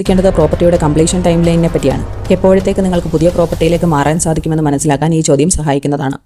ശ്രദ്ധിക്കേണ്ടത് പ്രോപ്പർട്ടിയുടെ completion time ലൈനിനെ പറ്റിയാണ്. എപ്പോഴത്തേക്ക് നിങ്ങൾക്ക് പുതിയ പ്രോപ്പർട്ടിയിലേക്ക് മാറാൻ സാധിക്കുമെന്ന് മനസ്സിലാക്കാൻ ഈ ചോദ്യം സഹായിക്കുന്നതാണ്.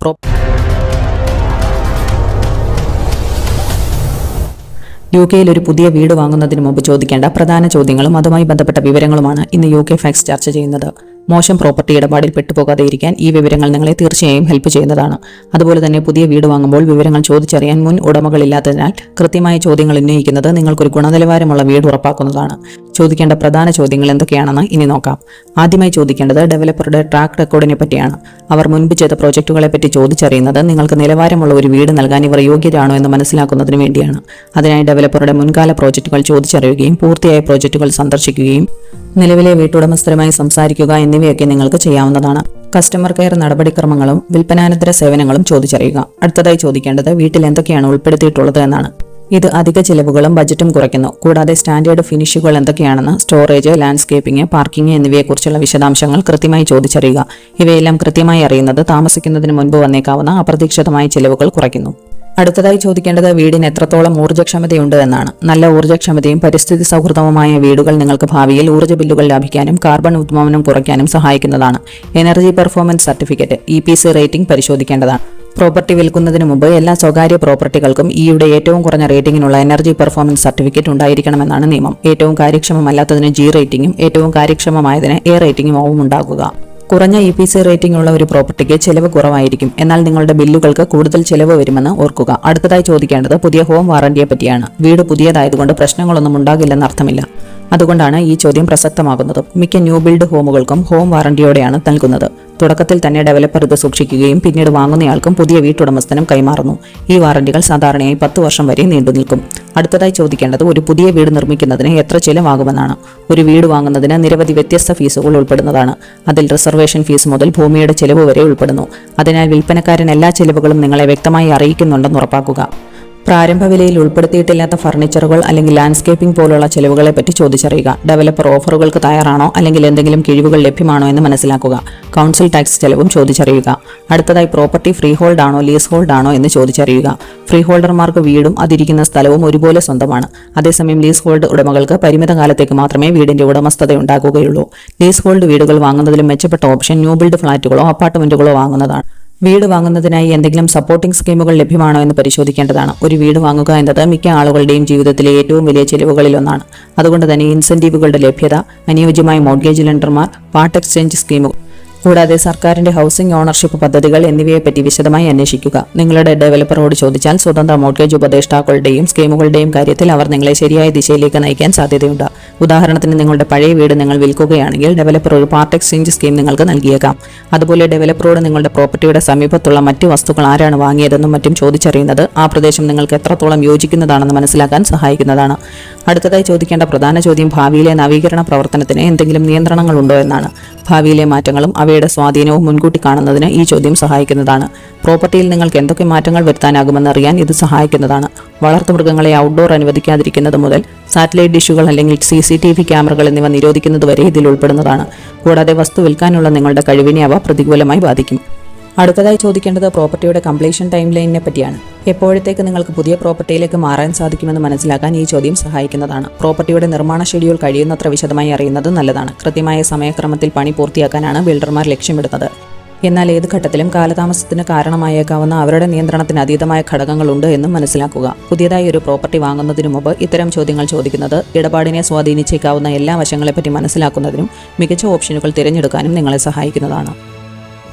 യു കെയിൽ ഒരു പുതിയ വീട് വാങ്ങുന്നതിന് മുമ്പ് ചോദിക്കേണ്ട പ്രധാന ചോദ്യങ്ങളും അതുമായി ബന്ധപ്പെട്ട വിവരങ്ങളുമാണ് ഇന്ന് യു കെ ഫാക്സ് ചർച്ച ചെയ്യുന്നത്. മോശം പ്രോപ്പർട്ടി ഇടപാടിൽ പെട്ടുപോകാതെ ഇരിക്കാൻ ഈ വിവരങ്ങൾ നിങ്ങളെ തീർച്ചയായും ഹെൽപ്പ് ചെയ്യുന്നതാണ്. അതുപോലെ തന്നെ പുതിയ വീട് വാങ്ങുമ്പോൾ വിവരങ്ങൾ ചോദിച്ചറിയാൻ മുൻ ഉടമകളില്ലാത്തതിനാൽ കൃത്യമായ ചോദ്യങ്ങൾ ഉന്നയിക്കുന്നത് നിങ്ങൾക്കൊരു ഗുണനിലവാരമുള്ള വീട് ഉറപ്പാക്കുന്നതാണ്. ചോദിക്കേണ്ട പ്രധാന ചോദ്യങ്ങൾ എന്തൊക്കെയാണെന്ന് ഇനി നോക്കാം. ആദ്യമായി ചോദിക്കേണ്ടത് ഡെവലപ്പറുടെ ട്രാക്ക് റെക്കോർഡിനെ പറ്റിയാണ്. അവർ മുൻപ് ചെയ്ത പ്രോജക്റ്റുകളെ പറ്റി ചോദിച്ചറിയുന്നത് നിങ്ങൾക്ക് നിലവാരമുള്ള ഒരു വീട് നൽകാൻ ഇവർ യോഗ്യരാണോ എന്ന് മനസ്സിലാക്കുന്നതിന് വേണ്ടിയാണ്. അതിനായി ഡെവലപ്പറുടെ മുൻകാല പ്രോജക്റ്റുകൾ ചോദിച്ചറിയുകയും പൂർത്തിയായ പ്രോജക്റ്റുകൾ സന്ദർശിക്കുകയും നിലവിലെ വീട്ടുടമസ്ഥരുമായി സംസാരിക്കുക എന്നിവയൊക്കെ നിങ്ങൾക്ക് ചെയ്യാവുന്നതാണ്. കസ്റ്റമർ കെയർ നടപടിക്രമങ്ങളും വിൽപ്പനാനന്തര സേവനങ്ങളും ചോദിച്ചറിയുക. അടുത്തതായി ചോദിക്കേണ്ടത് വീട്ടിൽ എന്തൊക്കെയാണ് ഉൾപ്പെടുത്തിയിട്ടുള്ളത് എന്നാണ്. ഇത് അധിക ചിലവുകളും ബജറ്റും കുറയ്ക്കുന്നു. കൂടാതെ സ്റ്റാൻഡേർഡ് ഫിനിഷുകൾ എന്തൊക്കെയാണെന്ന് സ്റ്റോറേജ് ലാൻഡ്സ്കേപ്പിംഗ് പാർക്കിംഗ് എന്നിവയെക്കുറിച്ചുള്ള വിശദാംശങ്ങൾ കൃത്യമായി ചോദിച്ചറിയുക. ഇവയെല്ലാം കൃത്യമായി അറിയുന്നത് താമസിക്കുന്നതിന് മുൻപ് വന്നേക്കാവുന്ന അപ്രതീക്ഷിതമായ ചിലവുകൾ കുറയ്ക്കുന്നു. അടുത്തതായി ചോദിക്കേണ്ടത് വീടിന് എത്രത്തോളം ഊർജക്ഷമതയുണ്ട് എന്നാണ്. നല്ല ഊർജക്ഷമതയും പരിസ്ഥിതി സൗഹൃദവുമായ വീടുകൾ നിങ്ങൾക്ക് ഭാവിയിൽ ഊർജ ബില്ലുകൾ ലാഭിക്കാനും കാർബൺ ഉദ്വമനം കുറയ്ക്കാനും സഹായിക്കുന്നതാണ്. Energy performance certificate E P C rating പരിശോധിക്കേണ്ടതാണ്. Property വിൽക്കുന്നതിന് മുമ്പ് എല്ലാ സ്വകാര്യ പ്രോപ്പർട്ടികൾക്കും ഇയുടെ ഏറ്റവും കുറഞ്ഞ റേറ്റിംഗിനുള്ള എനർജി പെർഫോമൻസ് സർട്ടിഫിക്കറ്റ് ഉണ്ടായിരിക്കണമെന്നാണ് നിയമം. ഏറ്റവും കാര്യക്ഷമമല്ലാത്തതിന് ജി റേറ്റിംഗും ഏറ്റവും കാര്യക്ഷമമായതിന് എ റേറ്റിംഗും ആവും ഉണ്ടാകുക കുറഞ്ഞ ഇ പി സി റേറ്റിംഗ് ഉള്ള ഒരു പ്രോപ്പർട്ടിക്ക് ചെലവ് കുറവായിരിക്കും. എന്നാൽ നിങ്ങളുടെ ബില്ലുകൾക്ക് കൂടുതൽ ചെലവ് വരുമെന്ന് ഓർക്കുക. അടുത്തതായി ചോദിക്കേണ്ടത് പുതിയ ഹോം വാറന്റിയെ പറ്റിയാണ്. വീട് പുതിയതായതുകൊണ്ട് പ്രശ്നങ്ങളൊന്നും ഉണ്ടാകില്ലെന്ന് അർത്ഥമില്ല. അതുകൊണ്ടാണ് ഈ ചോദ്യം പ്രസക്തമാകുന്നത്. മിക്ക ന്യൂ ബിൽഡ് ഹോമുകൾക്കും ഹോം വാറന്റിയോടെയാണ് നൽകുന്നത്. തുടക്കത്തിൽ തന്നെ ഡെവലപ്പർ ഇത് സൂക്ഷിക്കുകയും പിന്നീട് വാങ്ങുന്നയാൾക്കും പുതിയ വീട്ടുടമസ്ഥനും കൈമാറുന്നു. ഈ വാറണ്ടികൾ സാധാരണയായി പത്ത് വർഷം വരെ നീണ്ടുനിൽക്കും അടുത്തതായി ചോദിക്കേണ്ടത് ഒരു പുതിയ വീട് നിർമ്മിക്കുന്നതിന് എത്ര ചിലവാകുമെന്നാണ്. ഒരു വീട് വാങ്ങുന്നതിന് നിരവധി വ്യത്യസ്ത ഫീസുകൾ ഉൾപ്പെടുന്നതാണ്. അതിൽ റിസർവേഷൻ ഫീസ് മുതൽ ഭൂമിയുടെ ചിലവ് വരെ ഉൾപ്പെടുന്നു. അതിനാൽ വിൽപ്പനക്കാരൻ എല്ലാ ചിലവുകളും നിങ്ങളെ വ്യക്തമായി അറിയിക്കുന്നുണ്ടെന്ന് ഉറപ്പാക്കുക. പ്രാരംഭ വിലയിൽ ഉൾപ്പെടുത്തിയിട്ടില്ലാത്ത ഫർണിച്ചറുകൾ അല്ലെങ്കിൽ ലാൻഡ്സ്കേപ്പിംഗ് പോലുള്ള ചെലവുകളെ പറ്റി ചോദിച്ചറിയുക. ഡെവലപ്പർ ഓഫറുകൾക്ക് തയ്യാറാണോ അല്ലെങ്കിൽ എന്തെങ്കിലും കിഴിവുകൾ ലഭ്യമാണോ എന്ന് മനസ്സിലാക്കുക. കൗൺസിൽ ടാക്സ് ചെലവും ചോദിച്ചറിയുക. അടുത്തതായി പ്രോപ്പർട്ടി ഫ്രീ ഹോൾഡ് ആണോ ലീസ് ഹോൾഡ് ആണോ എന്ന് ചോദിച്ചറിയുക. ഫ്രീ ഹോൾഡർമാർക്ക് വീടും അതിരിക്കുന്ന സ്ഥലവും ഒരുപോലെ സ്വന്തമാണ്. അതേസമയം ലീസ് ഹോൾഡ് ഉടമകൾക്ക് പരിമിത കാലത്തേക്ക് മാത്രമേ വീടിന്റെ ഉടമസ്ഥത ഉണ്ടാകുകയുള്ളൂ. ലീസ് ഹോൾഡ് വീടുകൾ വാങ്ങുന്നതിലും മെച്ചപ്പെട്ട ഓപ്ഷൻ ന്യൂ ബിൽഡ് ഫ്ളാറ്റുകളോ അപ്പാർട്ട്മെന്റുകളോ വാങ്ങുന്നതാണ്. വീട് വാങ്ങുന്നതിനായി എന്തെങ്കിലും സപ്പോർട്ടിംഗ് സ്കീമുകൾ ലഭ്യമാണോ എന്ന് പരിശോധിക്കേണ്ടതാണ്. ഒരു വീട് വാങ്ങുക എന്നത് മിക്ക ആളുകളുടെയും ജീവിതത്തിലെ ഏറ്റവും വലിയ ചെലവുകളിലൊന്നാണ് അതുകൊണ്ട് തന്നെ ഇൻസെന്റീവുകളുടെ ലഭ്യത അനുയോജ്യമായ മോഡ്ഗേജ് ലെൻഡർമാർ പാർട്ട് എക്സ്ചേഞ്ച് സ്കീമുകൾ കൂടാതെ സർക്കാരിന്റെ ഹൗസിംഗ് ഓണർഷിപ്പ് പദ്ധതികൾ എന്നിവയെപ്പറ്റി വിശദമായി അന്വേഷിക്കുക. നിങ്ങളുടെ ഡെവലപ്പറോട് ചോദിച്ചാൽ സ്വതന്ത്ര മോർഗേജ് ഉപദേഷ്ടാക്കളുടെയും സ്കീമുകളുടെയും കാര്യത്തിൽ അവർ നിങ്ങളെ ശരിയായ ദിശയിലേക്ക് നയിക്കാൻ സാധ്യതയുണ്ട്. ഉദാഹരണത്തിന് നിങ്ങളുടെ പഴയ വീട് നിങ്ങൾ വിൽക്കുകയാണെങ്കിൽ ഡെവലപ്പർ ഒരു പാർട്ട് എക്സ്ചേഞ്ച് സ്കീം നിങ്ങൾക്ക് നൽകിയേക്കാം. അതുപോലെ ഡെവലപ്പറോട് നിങ്ങളുടെ പ്രോപ്പർട്ടിയുടെ സമീപത്തുള്ള മറ്റ് വസ്തുക്കൾ ആരാണ് വാങ്ങിയതെന്നും മറ്റും ചോദിച്ചറിയുന്നത് ആ പ്രദേശം നിങ്ങൾക്ക് എത്രത്തോളം യോജിക്കുന്നതാണെന്ന് മനസ്സിലാക്കാൻ സഹായിക്കുന്നതാണ്. അടുത്തതായി ചോദിക്കേണ്ട പ്രധാന ചോദ്യം ഭാവിയിലെ നവീകരണ പ്രവർത്തനത്തിന് എന്തെങ്കിലും നിയന്ത്രണങ്ങൾ ഉണ്ടോ എന്നാണ്. ഭാവിയിലെ മാറ്റങ്ങളും അവയുടെ സ്വാധീനവും മുൻകൂട്ടി കാണുന്നതിന് ഈ ചോദ്യം സഹായിക്കുന്നതാണ്. പ്രോപ്പർട്ടിയിൽ നിങ്ങൾക്ക് എന്തൊക്കെ മാറ്റങ്ങൾ വരുത്താനാകുമെന്ന് അറിയാൻ ഇത് സഹായിക്കുന്നതാണ്. വളർത്തുമൃഗങ്ങളെ ഔട്ട്ഡോർ അനുവദിക്കാതിരിക്കുന്നത് മുതൽ സാറ്റലൈറ്റ് ഡിഷുകൾ അല്ലെങ്കിൽ സി സി ടി വി ക്യാമറകൾ എന്നിവ നിരോധിക്കുന്നതുവരെ ഇതിൽ ഉൾപ്പെടുന്നതാണ്. കൂടാതെ വസ്തു വിൽക്കാനുള്ള നിങ്ങളുടെ കഴിവിനെ അവ പ്രതികൂലമായി ബാധിക്കും. അടുത്തതായി ചോദിക്കേണ്ടത് പ്രോപ്പർട്ടിയുടെ കംപ്ലീഷൻ ടൈം ലൈനിനെ പറ്റിയാണ്. എപ്പോഴത്തേക്ക് നിങ്ങൾക്ക് പുതിയ പ്രോപ്പർട്ടിയിലേക്ക് മാറാൻ സാധിക്കുമെന്ന് മനസ്സിലാക്കാൻ ഈ ചോദ്യം സഹായിക്കുന്നതാണ്. പ്രോപ്പർട്ടിയുടെ നിർമ്മാണ ഷെഡ്യൂൾ കഴിയുന്നത്ര വിശദമായി അറിയുന്നത് നല്ലതാണ്. കൃത്യമായ സമയക്രമത്തിൽ പണി പൂർത്തിയാക്കാനാണ് ബിൽഡർമാർ ലക്ഷ്യമിടുന്നത്. എന്നാൽ ഏത് ഘട്ടത്തിലും കാലതാമസത്തിന് കാരണമായേക്കാവുന്ന അവരുടെ നിയന്ത്രണത്തിന് അതീതമായ ഘടകങ്ങളുണ്ട് എന്നും മനസ്സിലാക്കുക. പുതിയതായി ഒരു പ്രോപ്പർട്ടി വാങ്ങുന്നതിനു മുമ്പ് ഇത്തരം ചോദ്യങ്ങൾ ചോദിക്കുന്നത് ഇടപാടിനെ സ്വാധീനിച്ചേക്കാവുന്ന എല്ലാ വശങ്ങളെപ്പറ്റി മനസ്സിലാക്കുന്നതിനും മികച്ച ഓപ്ഷനുകൾ തിരഞ്ഞെടുക്കാനും നിങ്ങളെ സഹായിക്കുന്നതാണ്.